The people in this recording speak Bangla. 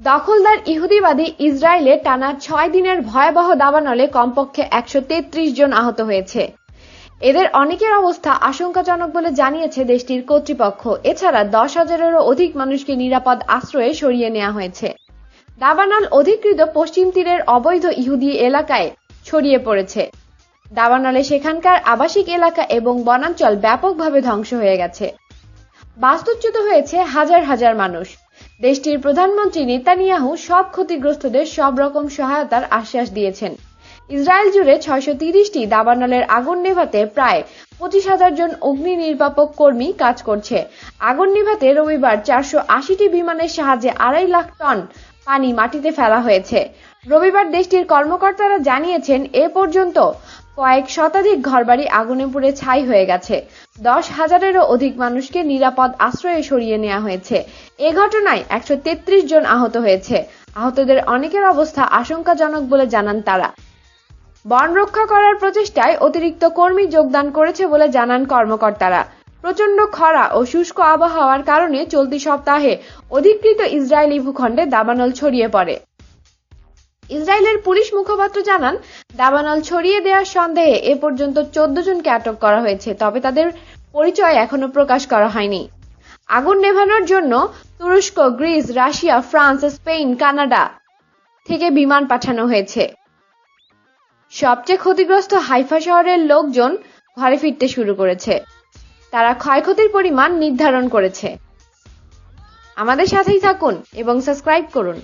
দখলদার ইহুদিবাদী ইসরায়েলে টানা ছয় দিনের ভয়াবহ দাবানলে কমপক্ষে একশো তেত্রিশ জন আহত হয়েছে। এদের অনেকের অবস্থা আশঙ্কাজনক বলে জানিয়েছে দেশটির কর্তৃপক্ষ। এছাড়া দশ হাজারেরও অধিক মানুষকে নিরাপদ আশ্রয়ে সরিয়ে নেওয়া হয়েছে। দাবানল অধিকৃত পশ্চিম তীরের অবৈধ ইহুদি এলাকায় ছড়িয়ে পড়েছে। দাবানলে সেখানকার আবাসিক এলাকা এবং বনাঞ্চল ব্যাপকভাবে ধ্বংস হয়ে গেছে। বাস্তুচ্যুত হয়েছে হাজার হাজার মানুষ। দেশটির প্রধানমন্ত্রী নেতানিয়াহু সব ক্ষতিগ্রস্তদের সব রকম সহায়তার আশ্বাস দিয়েছেন। ইসরায়েল জুড়ে ছয়শো তিরিশটি দাবানলের আগুন নেভাতে প্রায় পঁচিশ হাজার জন অগ্নি নির্বাপক কর্মী কাজ করছে। আগুন নেভাতে রবিবার চারশো আশিটি বিমানের সাহায্যে আড়াই লাখ টন পানি মাটিতে ফেলা হয়েছে। রবিবার দেশটির কর্মকর্তারা জানিয়েছেন, এ পর্যন্ত কয়েক শতাধিক ঘরবাড়ি আগুনে পুড়ে ছাই হয়ে গেছে। দশ হাজারেরও অধিক মানুষকে নিরাপদ আশ্রয়ে সরিয়ে নেওয়া হয়েছে। এ ঘটনায় একশো তেত্রিশ জন আহত হয়েছে। আহতদের অনেকের অবস্থা আশঙ্কাজনক বলে জানান তারা। বন রক্ষা করার প্রচেষ্টায় অতিরিক্ত কর্মী যোগদান করেছে বলে জানান কর্মকর্তারা। প্রচণ্ড খরা ও শুষ্ক আবহাওয়ার কারণে চলতি সপ্তাহে অধিকৃত ইসরায়েলি ভূখণ্ডে দাবানল ছড়িয়ে পড়ে। ইসরায়েলের পুলিশ মুখপাত্র জানান, দাবানল ছড়িয়ে দেওয়ার সন্দেহে এ পর্যন্ত চোদ্দ জনকে আটক করা হয়েছে, তবে তাদের পরিচয় এখনও প্রকাশ করা হয়নি। আগুন নেভানোর জন্য তুরস্ক, Greece, Russia, France, Spain, Canada থেকে বিমান পাঠানো হয়েছে। সবচেয়ে ক্ষতিগ্রস্ত হাইফা শহরের লোকজন ঘরে ফিরতে শুরু করেছে। তারা ক্ষয়ক্ষতির পরিমাণ নির্ধারণ করেছে। আমাদের সাথেই থাকুন এবং সাবস্ক্রাইব করুন।